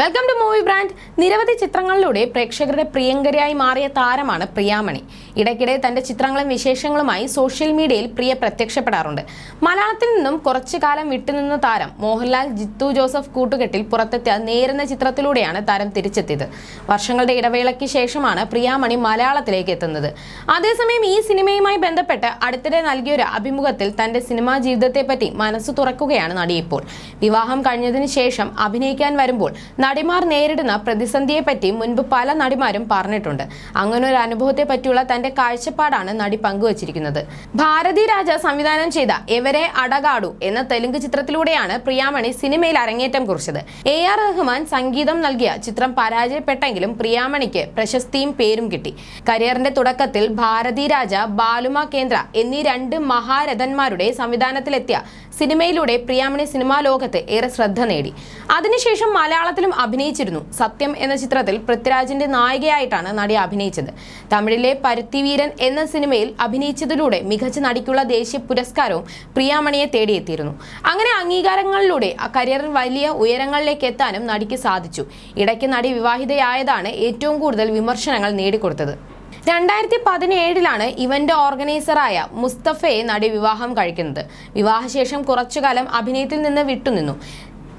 Welcome to movie brand നിരവധി ചിത്രങ്ങളിലൂടെ പ്രേക്ഷകരുടെ പ്രിയങ്കരയായി മാറിയ താരമാണ് പ്രിയാമണി. ഇടയ്ക്കിടെ തന്റെ ചിത്രങ്ങളും വിശേഷങ്ങളുമായി സോഷ്യൽ മീഡിയയിൽ പ്രിയ പ്രത്യക്ഷപ്പെടാറുണ്ട്. മലയാളത്തിൽ നിന്നും കുറച്ചു കാലം വിട്ടുനിന്ന താരം മോഹൻലാൽ ജിത്തു ജോസഫ് കൂട്ടുകെട്ടിൽ പുറത്തെത്തിയ നേരുന്ന ചിത്രത്തിലൂടെയാണ് താരം തിരിച്ചെത്തിയത്. വർഷങ്ങളുടെ ഇടവേളയ്ക്ക് ശേഷമാണ് പ്രിയാമണി മലയാളത്തിലേക്ക് എത്തുന്നത്. അതേസമയം ഈ സിനിമയുമായി ബന്ധപ്പെട്ട് അടുത്തിടെ നൽകിയൊരു അഭിമുഖത്തിൽ തന്റെ സിനിമാ ജീവിതത്തെപ്പറ്റി മനസ്സ് തുറക്കുകയാണ് നടി ഇപ്പോൾ വിവാഹം കഴിഞ്ഞതിന് ശേഷം അഭിനയിക്കാൻ വരുമ്പോൾ നടിമാർ നേരിടുന്ന പ്രതിസന്ധിയെപ്പറ്റി മുൻപ് പല നടിമാരും പറഞ്ഞിട്ടുണ്ട്. അങ്ങനെ ഒരു അനുഭവത്തെ പറ്റിയുള്ള തന്റെ കാഴ്ചപ്പാടാണ് നടി പങ്കുവച്ചിരിക്കുന്നത്. ഭാരതി രാജ സംവിധാനം ചെയ്ത എവരെ അടകാടു എന്ന തെലുങ്ക് ചിത്രത്തിലൂടെയാണ് പ്രിയാമണി സിനിമയിൽ അരങ്ങേറ്റം കുറിച്ചത്. എ ആർ റഹ്മാൻ സംഗീതം നൽകിയ ചിത്രം പരാജയപ്പെട്ടെങ്കിലും പ്രിയാമണിക്ക് പ്രശസ്തിയും പേരും കിട്ടി. കരിയറിന്റെ തുടക്കത്തിൽ ഭാരതി രാജ ബാലുമ കേന്ദ്ര എന്നീ രണ്ട് മഹാരഥന്മാരുടെ സംവിധാനത്തിലെത്തിയ സിനിമയിലൂടെ പ്രിയാമണി സിനിമാ ലോകത്ത് ഏറെ ശ്രദ്ധ നേടി. അതിനുശേഷം മലയാളത്തിലും അഭിനയിച്ചിരുന്നു. സത്യം എന്ന ചിത്രത്തിൽ പൃഥ്വിരാജിന്റെ നായികയായിട്ടാണ് നടി അഭിനയിച്ചത്. തമിഴിലെ പരുത്തിവീരൻ എന്ന സിനിമയിൽ അഭിനയിച്ചതിലൂടെ മികച്ച നടിക്കുള്ള ദേശീയ പുരസ്കാരവും പ്രിയാമണിയെ തേടിയെത്തിയിരുന്നു. അങ്ങനെ അംഗീകാരങ്ങളിലൂടെ ആ കരിയറിൽ വലിയ ഉയരങ്ങളിലേക്ക് എത്താനും നടിക്ക് സാധിച്ചു. ഇടയ്ക്ക് നടി വിവാഹിതയായതാണ് ഏറ്റവും കൂടുതൽ വിമർശനങ്ങൾ നേടിക്കൊടുത്തത്. രണ്ടായിരത്തി പതിനേഴിലാണ് ഇവന്റ് ഓർഗനൈസറായ മുസ്തഫയെ നടി വിവാഹം കഴിക്കുന്നത്. വിവാഹശേഷം കുറച്ചുകാലം അഭിനയത്തിൽ നിന്ന് വിട്ടുനിന്നു.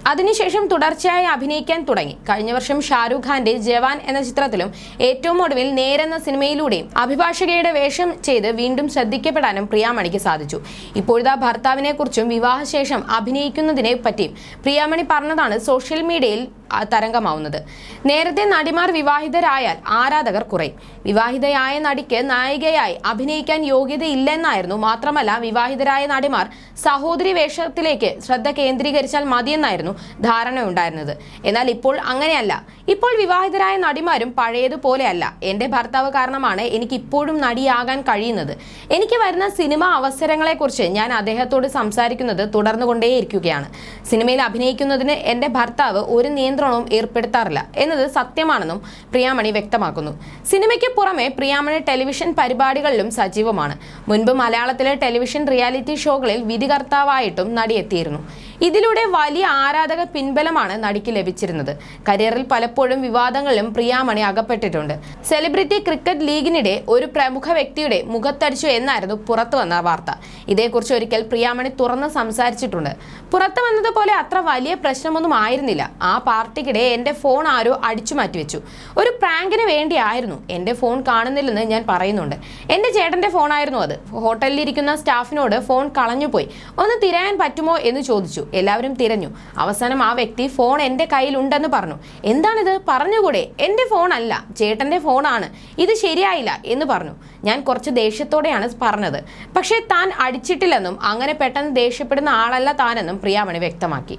അതിനുശേഷം തുടർച്ചയായി അഭിനയിക്കാൻ തുടങ്ങി. കഴിഞ്ഞ വർഷം ഷാരൂഖ് ഖാന്റെ ജവാൻ എന്ന ചിത്രത്തിലും ഏറ്റവും ഒടുവിൽ നേരെന്ന സിനിമയിലൂടെയും അഭിഭാഷകയുടെ വേഷം ചെയ്ത് വീണ്ടും ശ്രദ്ധിക്കപ്പെടാനും പ്രിയാമണിക്ക് സാധിച്ചു. ഇപ്പോഴത്തെ ഭർത്താവിനെ കുറിച്ചും വിവാഹശേഷം അഭിനയിക്കുന്നതിനെ പറ്റിയും പ്രിയാമണി പറഞ്ഞതാണ് സോഷ്യൽ മീഡിയയിൽ തരംഗമാവുന്നത്. നേരത്തെ നടിമാർ വിവാഹിതരായാൽ ആരാധകർ കുറയും. വിവാഹിതയായ നടിക്ക് നായികയായി അഭിനയിക്കാൻ യോഗ്യതയില്ലെന്നായിരുന്നു. മാത്രമല്ല വിവാഹിതരായ നടിമാർ സഹോദരി വേഷത്തിലേക്ക് ശ്രദ്ധ കേന്ദ്രീകരിച്ചാൽ മതിയെന്നായിരുന്നു ധാരണയുണ്ടായിരുന്നത്. എന്നാൽ ഇപ്പോൾ അങ്ങനെയല്ല. ഇപ്പോൾ വിവാഹിതരായ നടിമാരും പഴയതുപോലെയല്ല. എന്റെ ഭർത്താവ് കാരണമാണ് എനിക്ക് ഇപ്പോഴും നടിയാകാൻ കഴിയുന്നത്. എനിക്ക് വരുന്ന സിനിമ അവസരങ്ങളെക്കുറിച്ച് ഞാൻ അദ്ദേഹത്തോട് സംസാരിക്കുന്നത് തുടർന്നുകൊണ്ടേയിരിക്കുകയാണ്. സിനിമയിൽ അഭിനയിക്കുന്നതിന് എന്റെ ഭർത്താവ് ഒരു നിയന്ത്രണവും ഏർപ്പെടുത്താറില്ല എന്നത് സത്യമാണെന്നും പ്രിയാമണി വ്യക്തമാക്കുന്നു. സിനിമയ്ക്ക് പുറമെ പ്രിയാമണി ടെലിവിഷൻ പരിപാടികളിലും സജീവമാണ്. മുൻപ് മലയാളത്തിലെ ടെലിവിഷൻ റിയാലിറ്റി ഷോകളിൽ വിധികർത്താവായിട്ടും നടി എത്തിയിരുന്നു ഇതിലൂടെ വലിയ ആരാധക പിൻബലമാണ് നടിക്ക് ലഭിച്ചിരുന്നത്. കരിയറിൽ പലപ്പോഴും വിവാദങ്ങളിലും പ്രിയാമണി അകപ്പെട്ടിട്ടുണ്ട്. സെലിബ്രിറ്റി ക്രിക്കറ്റ് ലീഗിനിടെ ഒരു പ്രമുഖ വ്യക്തിയുടെ മുഖത്തടിച്ചു എന്നായിരുന്നു പുറത്തു വന്ന വാർത്ത. ഇതേക്കുറിച്ച് ഒരിക്കൽ പ്രിയാമണി തുറന്ന് സംസാരിച്ചിട്ടുണ്ട്. പുറത്തു വന്നതുപോലെ അത്ര വലിയ പ്രശ്നമൊന്നും ആയിരുന്നില്ല. ആ പാർട്ടിക്കിടെ എന്റെ ഫോൺ ആരോ അടിച്ചു മാറ്റിവെച്ചു. ഒരു പ്രാങ്കിന് വേണ്ടിയായിരുന്നു. എന്റെ ഫോൺ കാണുന്നില്ലെന്ന് ഞാൻ പറയുന്നുണ്ട്. എന്റെ ചേട്ടന്റെ ഫോണായിരുന്നു അത്. ഹോട്ടലിലിരിക്കുന്ന സ്റ്റാഫിനോട് ഫോൺ കളഞ്ഞുപോയി. ഒന്ന് തിരയാൻ പറ്റുമോ എന്ന് ചോദിച്ചു. എല്ലാവരും തിരഞ്ഞു. അവസാനം ആ വ്യക്തി ഫോൺ എന്റെ കയ്യിലുണ്ടെന്ന് പറഞ്ഞു. എന്താണിത്? പറഞ്ഞുകൂടെ? എന്റെ ഫോൺ അല്ല ചേട്ടന്റെ ഫോണാണ്. ഇത് ശരിയായില്ല എന്ന് പറഞ്ഞു. ഞാൻ കുറച്ച് ദേഷ്യത്തോടെയാണ് പറഞ്ഞത്. പക്ഷേ താൻ അടിച്ചിട്ടില്ലെന്നും അങ്ങനെ പെട്ടെന്ന് ദേഷ്യപ്പെടുന്ന ആളല്ല താനെന്നും പ്രിയാമണി വ്യക്തമാക്കി.